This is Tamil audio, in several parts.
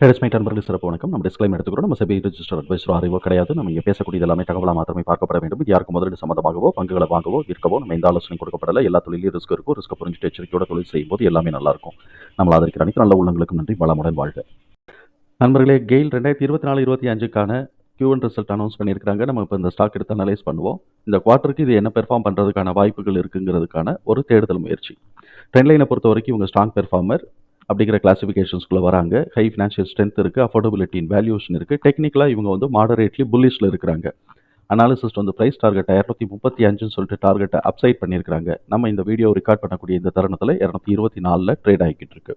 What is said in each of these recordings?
ஹெரஸ்மைட் நண்பர்கள் சிறப்பு வணக்கம். நம்ம டிஸ்கிளைம் எடுத்துக்கிறோம். நம்ம செபி ரிஜிஸ்டர் அட்வைஸரோ அறிவோ கிடையாது. நம்ம இங்கே பேசக்கூடியது எல்லாமே தகவலாக மாத்திரமே பார்க்கப்பட வேண்டும். இது யாருக்கு முதலீடு சம்மந்தமாகவோ பங்குகளை வாங்கவோ விற்கவோ நம்ம எந்த ஆலோசனை கொடுக்கப்படல. எல்லா தொழிலையும் ரிஸ்க் இருக்கும். ரிஸ்க் புரிஞ்சுட்டு எச்சரிக்கையோட தொழில் செய்யும்போது எல்லாமே நல்லா இருக்கும். நம்மள அனைத்து நல்ல உள்ளங்களுக்கும் நன்றி. வளமுடன் வாழ்க. நண்பர்களே கெயில் ரெண்டாயிரத்தி இருபத்தி நாலு இருபத்தி அஞ்சுக்கான Q1 ரிசல்ட் அனௌன்ஸ் பண்ணியிருக்காங்க நம்ம இப்போ இந்த ஸ்டாக் எடுத்து அனலைஸ் பண்ணுவோம். இந்த குவார்ட்டருக்கு இது என்ன பெர்ஃபார்ம் பண்ணுறதுக்கான வாய்ப்புகள் இருக்குங்கிறதுக்கான ஒரு தேடுதல் முயற்சி. ட்ரெண்ட் லைனை பொறுத்த வரைக்கும் இவங்க ஸ்ட்ராங் பெர்ஃபார்மர் அப்படிங்கிற கிளாசிஃபிகேஷன்ஸ்குள்ளே வராங்க. ஹை ஃபினான்ஷியல் ஸ்ட்ரென்த் இருக்குது அஃபோர்டபிலிட்டி வேல்யூஷன் இருக்குது டெக்னிக்கலாக இவங்க வந்து மாடரேட்லி புல்லிஷில் இருக்கிறாங்க. அனாலிசிஸ்ட் வந்து ப்ரைஸ் டார்கெட்டை இரநூத்தி முப்பத்தி அஞ்சுன்னு சொல்லிட்டு டார்கெட்டை அப்சைட் பண்ணியிருக்காங்க நம்ம இந்த வீடியோ ரெக்கார்ட் பண்ணக்கூடிய இந்த தருணத்தில் இரநூத்தி இருபத்தி நாலில் ட்ரேட் ஆகிக்கிட்டு இருக்கு.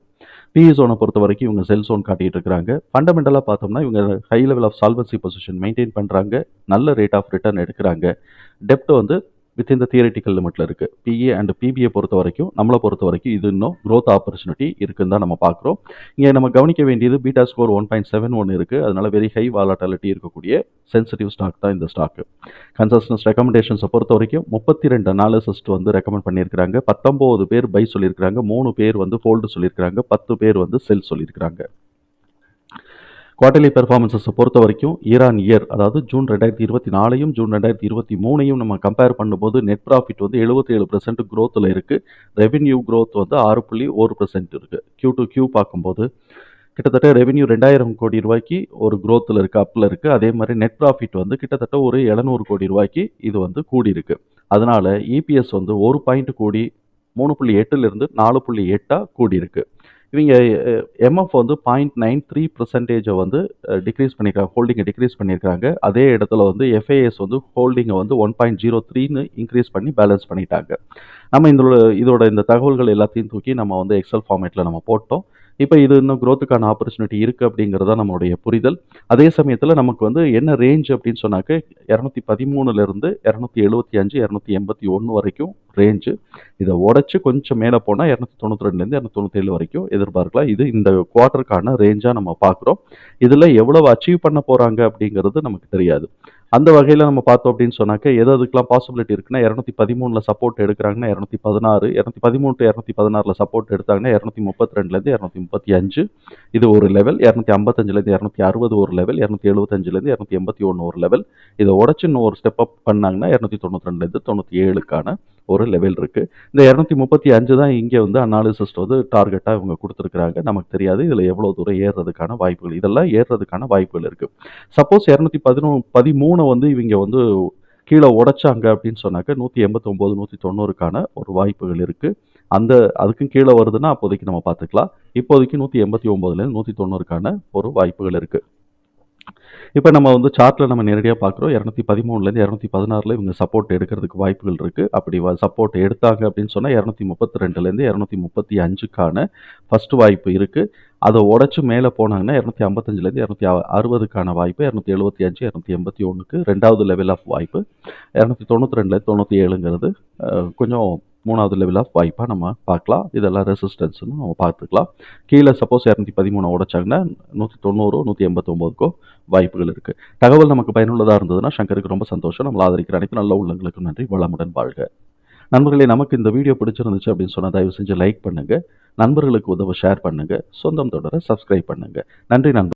பிஇ சோனை பொறுத்த வரைக்கும் இவங்க செல் சோன் காட்டிட்டு இருக்காங்க ஃபண்டமெண்டலாக பார்த்தோம்னா இவங்க high level of solvency position maintain பண்ணுறாங்க நல்ல ரேட் ஆஃப் ரிட்டர்ன் எடுக்கிறாங்க. டெப்ட் வந்து வித் இந்த தியரிட்டிக்கல் லிமிட்டில் இருக்குது பிஏ அண்ட் பிபிஏ பொறுத்த வரைக்கும் நம்மளை பொறுத்த வரைக்கும் இது இன்னும் க்ரோத் ஆப்பர்ச்சுனிட்டி இருக்குன்னு தான் நம்ம பார்க்குறோம். இங்கே நம்ம கவனிக்க வேண்டியது beta score one point seven one இருக்குது அதனால வெரி ஹை வாலாட்டாலிட்டி இருக்கக்கூடிய சென்சிட்டிவ் ஸ்டாக் தான் இந்த ஸ்டாக்கு கன்சஸ்டன்ஸ் ரெக்கமெண்டேஷன்ஸை பொறுத்த வரைக்கும் முப்பத்தி ரெண்டு அனாலிசிஸ்ட் வந்து ரெக்கமெண்ட் பண்ணியிருக்கிறாங்க. பத்தொம்போது பேர் பை சொல்லியிருக்கிறாங்க. மூணு பேர் வந்து ஃபோல்டு சொல்லியிருக்கிறாங்க. பத்து பேர் வந்து செல் சொல்லியிருக்கிறாங்க. குவார்டர்லி பெர்ஃபார்மன்ஸஸை பொறுத்த வரைக்கும் இயர் ஆன் இயர் அதாவது ஜூன் ரெண்டாயிரத்தி இருபத்தி நாலையும் ஜூன் ரெண்டாயிரத்தி இருபத்தி மூணையும் நம்ம கம்பேர் பண்ணும்போது நெட் ப்ராஃபிட் வந்து எழுபத்தி ஏழு பர்சன்ட் க்ரோத்தில் இருக்குது ரெவென்யூ க்ரோத் வந்து ஆறு புள்ளி ஒரு பர்சன்ட் இருக்குது கியூ டு கியூ பார்க்கும்போது கிட்டத்தட்ட ரெவென்யூ ரெண்டாயிரம் கோடி ரூபாய்க்கு ஒரு க்ரோத்தில் இருக்குது அப்பில் இருக்குது அதே மாதிரி நெட் ப்ராஃபிட் வந்து கிட்டத்தட்ட ஒரு எழுநூறு கோடி ரூபாய்க்கு இது வந்து கூடி அதனால் இபிஎஸ் வந்து ஒரு பாயிண்ட் கூடி மூணு புள்ளி எட்டுலேருந்து நாலு புள்ளி எட்டாக கூடியிருக்கு. இவங்க எம்எஃப் வந்து பாயிண்ட் நைன் த்ரீ பர்சன்டேஜை வந்து டிக்ரீஸ் பண்ணியிருக்காங்க ஹோல்டிங்கை டிக்ரீஸ் பண்ணியிருக்காங்க அதே இடத்துல வந்து எஃப்ஐஎஸ் வந்து ஹோல்டிங்கை வந்து ஒன் பாயிண்ட் ஜீரோ த்ரீன்னு இன்க்ரீஸ் பண்ணி பேலன்ஸ் பண்ணிட்டாங்க. நம்ம இந்த இதோட இந்த தகவல்கள் எல்லாத்தையும் தூக்கி நம்ம வந்து எக்ஸல் ஃபார்மேட்டில் நம்ம போட்டோம். இப்போ இது இன்னும் க்ரோத்துக்கான ஆப்பர்ச்சுனிட்டி இருக்குது அப்படிங்கிறதா நம்மளுடைய புரிதல். அதே சமயத்தில் நமக்கு வந்து என்ன ரேஞ்ச் அப்படின்னு சொன்னாக்க இரநூத்தி பதிமூணுலேருந்து இரநூத்தி எழுபத்தி அஞ்சு இரநூத்தி எண்பத்தி ஒன்று வரைக்கும் ரேஞ்சு இதை உடச்சி கொஞ்சம் மேலே போனால் இரநூத்தி தொண்ணூற்றி ரெண்டுலேருந்து இரநூத்தி தொண்ணூத்தேழு வரைக்கும் எதிர்பார்க்கலாம். இது இந்த குவார்ட்டருக்கான ரேஞ்சாக நம்ம பார்க்குறோம். இதில் எவ்வளவு அச்சீவ் பண்ண போகிறாங்க அப்படிங்கிறது நமக்கு தெரியாது. அந்த வகையில் நம்ம பார்த்தோம் அப்படின்னு சொன்னாக்க எது அதுக்கெலாம் பாசிபிலிட்டி இருக்குன்னா இரநூத்தி பதிமூணில் சப்போர்ட் எடுக்கிறாங்கன்னா இரநூத்தி பதினாறு இரநூத்தி பதிமூணு டு இரநூத்தி பதினாறில் சப்போர்ட் எடுத்தாங்கன்னா இரநூத்தி முப்பத்தி ரெண்டுலேருந்து இரநூத்தி முப்பத்தி அஞ்சு. இது ஒரு லெவல் இரநூத்தி ஐம்பத்தஞ்சுலேருந்து இரநூத்தி அறுபது ஒரு லெவல் இரநூத்தி எழுபத்தஞ்சிலேருந்து இரநூத்தி எண்பத்தி ஒன்று ஒரு லெவல் இதை உடச்சு இன்னும் ஒரு ஸ்டெப் அப் பண்ணாங்கன்னா இரநூத்தி தொண்ணூற்றி ரெண்டுலேருந்து தொண்ணூற்றி ஏழுக்கான ஒரு லெவல் இருக்குது இந்த இரநூத்தி முப்பத்தி அஞ்சு தான் இங்கே வந்து அனாலிசிஸ்ட் வந்து டார்கெட்டாக இவங்க கொடுத்துருக்குறாங்க. நமக்கு தெரியாது. இதில் எவ்வளோ தூரம் ஏறுறதுக்கான வாய்ப்புகள். இதெல்லாம் ஏறுறதுக்கான வாய்ப்புகள் இருக்குது சப்போஸ் இரநூத்தி பதினோ பதிமூணை வந்து இவங்க வந்து கீழே உடைச்சாங்க அப்படின்னு சொன்னாக்க நூற்றி எண்பத்தொம்போது நூற்றி தொண்ணூறுக்கான ஒரு வாய்ப்புகள் இருக்குது அந்த அதுக்கும் கீழே வருதுன்னா அப்போதைக்கு நம்ம பார்த்துக்கலாம். இப்போதைக்கு நூற்றி எண்பத்தி ஒம்போதுலேருந்து நூற்றி தொண்ணூறுக்கான ஒரு வாய்ப்புகள் இருக்குது இப்போ நம்ம வந்து சார்ட்டில் நம்ம நேரடியாக பார்க்குறோம். இரநூத்தி பதிமூணுலேருந்து இரநூத்தி பதினாறில் இவங்க சப்போர்ட் எடுக்கிறதுக்கு வாய்ப்புகள் இருக்குது அப்படி சப்போர்ட் எடுத்தாங்க அப்படின்னு சொன்னால் இரநூத்தி முப்பத்தி ரெண்டுலேருந்து இரநூத்தி முப்பத்தி அஞ்சுக்கான ஃபஸ்ட்டு வாய்ப்பு இருக்குது அதை உடச்சி மேலே போனாங்கன்னா இரநூத்தி ஐம்பத்தஞ்சிலேருந்து இரநூத்தி அறுபதுக்கான வாய்ப்பு இரநூத்தி எழுபத்தி அஞ்சு இரநூத்தி எண்பத்தி ஒன்றுக்கு ரெண்டாவது லெவல் ஆஃப் வாய்ப்பு. இரநூத்தி தொண்ணூற்றி ரெண்டுலேருந்து தொண்ணூற்றி ஏழுங்கிறது கொஞ்சம் மூணாவது லெவல் ஆஃப் வாய்ப்பாக நம்ம பார்க்கலாம். இதெல்லாம் ரெசிஸ்டன்ஸ்னு நம்ம பார்த்துக்கலாம். கீழே சப்போஸ் இரநூத்தி பதிமூணு உடைச்சாங்கன்னா நூற்றி தொண்ணூறு நூற்றி எண்பத்தொம்போதுக்கோ வாய்ப்புகள் இருக்குது தகவல் நமக்கு பயனுள்ளதாக இருந்ததுன்னா சங்கருக்கு ரொம்ப சந்தோஷம். நம்மளை ஆதரிக்கிற அனைத்து நல்ல உள்ளங்களுக்கு நன்றி. வளமுடன் வாழ்க. நண்பர்களே நமக்கு இந்த வீடியோ பிடிச்சிருந்துச்சு அப்படின்னு சொன்னால் தயவு செஞ்சு லைக் பண்ணுங்கள் நண்பர்களுக்கு உதவ ஷேர் பண்ணுங்கள் சொந்தம் தொடர சப்ஸ்கிரைப் பண்ணுங்கள் நன்றி நண்பர்